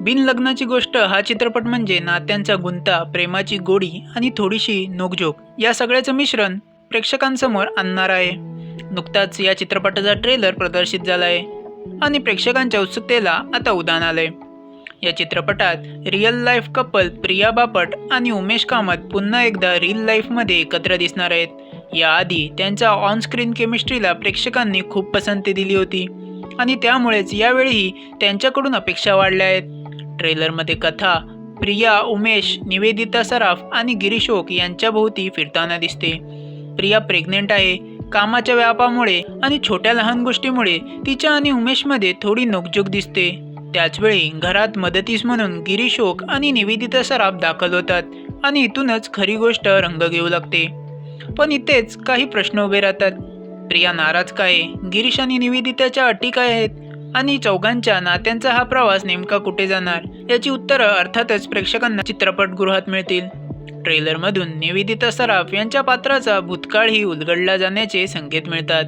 बिनलग्नाची गोष्ट हा चित्रपट म्हणजे नात्यांचा गुंता प्रेमाची गोडी आणि थोडीशी नोकझोक या सगळ्याचं मिश्रण प्रेक्षकांसमोर आणणार आहे. नुकताच या चित्रपटाचा ट्रेलर प्रदर्शित झाला आहे आणि प्रेक्षकांच्या उत्सुकतेला आता उदान आलंय. या चित्रपटात real life couple Priya Bapat आणि उमेश कामत पुन्हा एकदा रिअल लाईफमध्ये एकत्र दिसणार आहेत. याआधी त्यांच्या ऑनस्क्रीन केमिस्ट्रीला प्रेक्षकांनी खूप पसंती दिली होती आणि त्यामुळेच यावेळीही त्यांच्याकडून अपेक्षा वाढल्या आहेत. ट्रेलरमध्ये कथा प्रिया उमेश निवेदिता सराफ आणि गिरीशोक यांच्याभोवती फिरताना दिसते. प्रिया प्रेग्नेंट आहे कामाच्या व्यापामुळे आणि छोट्या लहान गोष्टीमुळे तिच्या आणि उमेशमध्ये थोडी नोकझोक दिसते. त्याचवेळी घरात मदतीस म्हणून गिरीशोक आणि निवेदिता सराफ दाखल होतात आणि इथूनच खरी गोष्ट रंग घेऊ लागते. पण इथेच काही प्रश्न उभे राहतात. प्रिया नाराज काय गिरीश आणि निवेदिताच्या अटी काय आहेत? आणि चौघांच्या नात्यांचा हा प्रवास नेमका कुठे जाणार? याची उत्तरं अर्थातच प्रेक्षकांना चित्रपटगृहात मिळतील. ट्रेलरमधून निवेदिता सराफ यांच्या पात्राचा भूतकाळही उलगडला जाण्याचे संकेत मिळतात.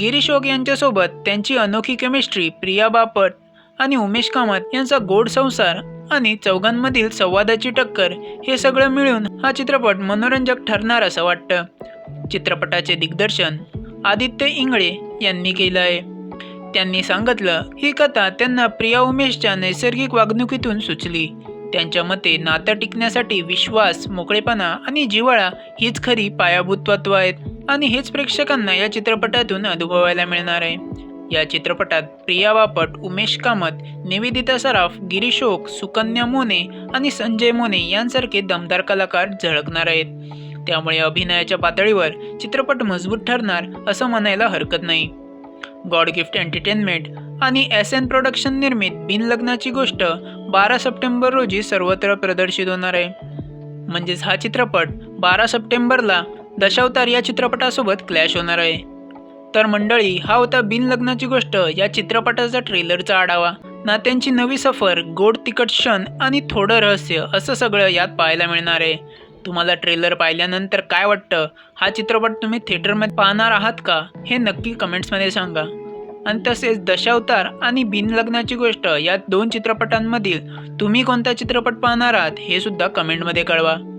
गिरीशोक यांच्यासोबत त्यांची अनोखी केमिस्ट्री प्रिया बापट आणि उमेश कामत यांचा गोड संसार आणि चौघांमधील संवादाची टक्कर हे सगळं मिळून हा चित्रपट मनोरंजक ठरणार असं वाटतं. चित्रपटाचे दिग्दर्शन आदित्य इंगळे यांनी केलं आहे त्यांनी सांगितलं ही कथा त्यांना प्रिया उमेशच्या नैसर्गिक वागणुकीतून सुचली. त्यांच्या मते नातं टिकण्यासाठी विश्वास मोकळेपणा आणि जिव्हाळा हीच खरी पायाभूत तत्व आहेत आणि हेच प्रेक्षकांना या चित्रपटातून अनुभवायला मिळणार आहे. या चित्रपटात प्रिया बापट उमेश कामत निवेदिता सराफ गिरीशोक सुकन्या मोने आणि संजय मोने यांसारखे दमदार कलाकार झळकणार आहेत. त्यामुळे अभिनयाच्या पातळीवर चित्रपट मजबूत ठरणार असं म्हणायला हरकत नाही. गॉड गिफ्ट एंटरटेनमेंट आणि एस एन प्रोडक्शन निर्मित बिनलग्नाची गोष्ट बारा सप्टेंबर रोजी सर्वत्र प्रदर्शित होणार आहे. म्हणजेच हा चित्रपट बारा सप्टेंबरला दशावतार या चित्रपटासोबत क्लॅश होणार आहे. तर मंडळी हा होता बिनलग्नाची गोष्ट. या चित्रपटाचा ट्रेलरचा आढावा. नात्यांची नवी सफर गोड तिखट क्षण आणि थोडं रहस्य असं सगळं यात पाहायला मिळणार आहे. तुम्हाला ट्रेलर पाहिल्यानंतर काय वाटतं? हा चित्रपट तुम्ही थिएटरमध्ये पाहणार आहात का? हे नक्की कमेंट्समध्ये सांगा. आणि तसेच दशावतार आणि बिनलग्नाची गोष्ट या दोन चित्रपटांमधील तुम्ही कोणता चित्रपट पाहणार आहात हे सुद्धा कमेंटमध्ये कळवा.